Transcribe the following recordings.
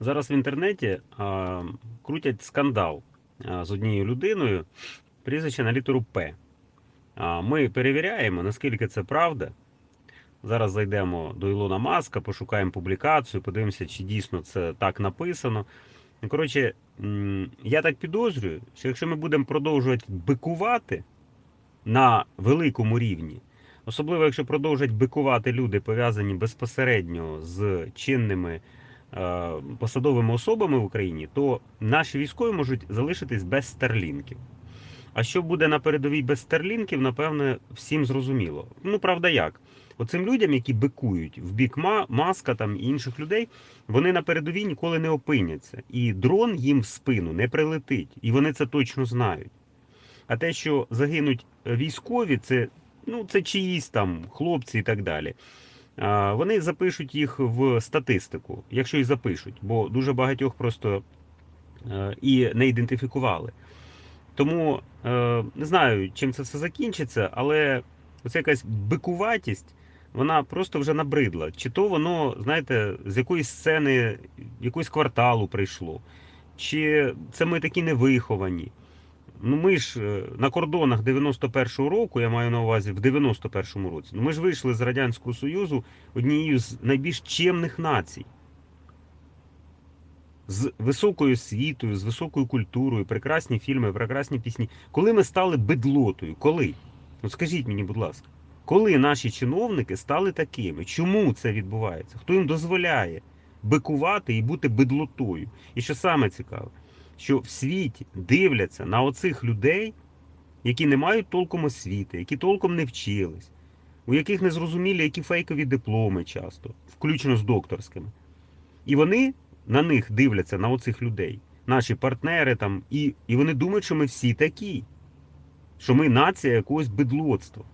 Зараз в інтернеті а, крутять скандал а, з однією людиною, прізвище на літеру П. А, ми перевіряємо, наскільки це правда. Зараз зайдемо до Ілона Маска, пошукаємо публікацію, подивимося, чи дійсно це так написано. Коротше, я так підозрюю, що якщо ми будемо продовжувати бикувати на великому рівні, особливо якщо продовжать бикувати люди, пов'язані безпосередньо з чинними е, посадовими особами в Україні, то наші військові можуть залишитись без старлінків. А що буде на передовій без старлінків, напевне, всім зрозуміло. Ну, правда, як? Оцим людям, які бикують в бік Ма- маска там і інших людей, вони на передовій ніколи не опиняться. І дрон їм в спину не прилетить. І вони це точно знають. А те, що загинуть військові, це, ну, це чиїсь там хлопці і так далі. Вони запишуть їх в статистику, якщо і запишуть, бо дуже багатьох просто е, і не ідентифікували. Тому е, не знаю, чим це все закінчиться, але оця якась бикуватість, вона просто вже набридла. Чи то воно, знаєте, з якоїсь сцени, якогось кварталу прийшло, чи це ми такі невиховані. Ну ми ж е, на кордонах 91-го року, я маю на увазі в 91-му році, ну ми ж вийшли з Радянського Союзу однією з найбільш чемних націй. З високою освітою, з високою культурою, прекрасні фільми, прекрасні пісні. Коли ми стали бедлотою? Коли? От скажіть мені, будь ласка, коли наші чиновники стали такими? Чому це відбувається? Хто їм дозволяє бикувати і бути бедлотою? І що саме цікаве, що в світі дивляться на оцих людей, які не мають толком освіти, які толком не вчились, у яких не зрозумілі, які фейкові дипломи часто, включно з докторськими. І вони на них дивляться, на оцих людей, наші партнери там, і, і вони думають, що ми всі такі, що ми нація якогось бедлоцтва.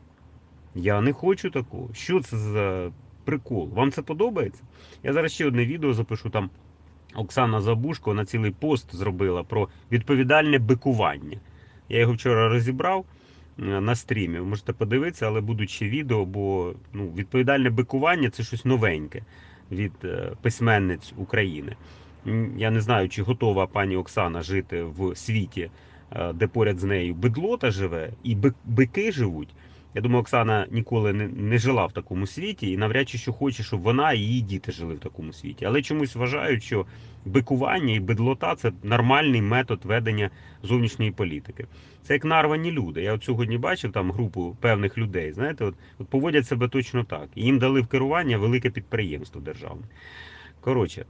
Я не хочу такого. Що це за прикол? Вам це подобається? Я зараз ще одне відео запишу там. Оксана Забушко вона цілий пост зробила про відповідальне бикування. Я його вчора розібрав е, на стрімі. Ви можете подивитися, але будуть ще відео, бо ну, відповідальне бикування це щось новеньке від е, письменниць України. Я не знаю, чи готова пані Оксана жити в світі, е, де поряд з нею бедлота живе і бики живуть. Я думаю, Оксана ніколи не, не жила в такому світі і навряд чи що хоче, щоб вона і її діти жили в такому світі. Але чомусь вважають, що бикування і бедлота це нормальний метод ведення зовнішньої політики. Це як нарвані люди. Я от сьогодні бачив там групу певних людей. Знаєте, от, от поводять себе точно так. І їм дали в керування велике підприємство державне. Коротше,